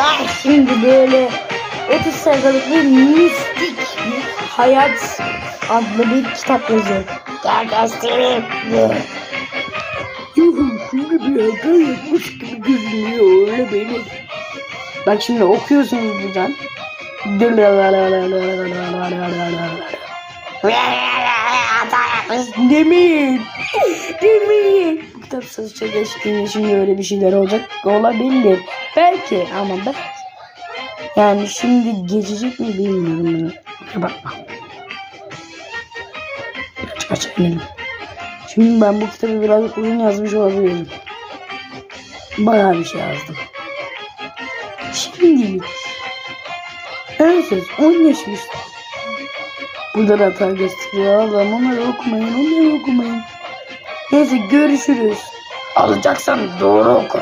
Ben şimdi böyle 30 sayfalık bir mistik bir hayat adlı bir kitap yazıyorum. Gel göstereyim. Yuhu şimdi bir hata yapmış gibi görünüyor öyle benim. Bak şimdi okuyorsunuz buradan. Demeyin. Demeyin. Satışa geçtiğinde şimdi öyle bir şeyler olacak olabilir. Belki ama belki. Yani şimdi geçecek mi bilmiyorum ben. Bakma. Kaç kaç elim. Şimdi ben bu kitabı biraz uzun yazmış olabilirim. Bayağı bir şey yazdım. Şimdilik. En söz 10 yaş. Burada da hata gösteriyor. Allah'ım onları okumayın, onları okumayın. Neyse görüşürüz. Alacaksan doğru oku.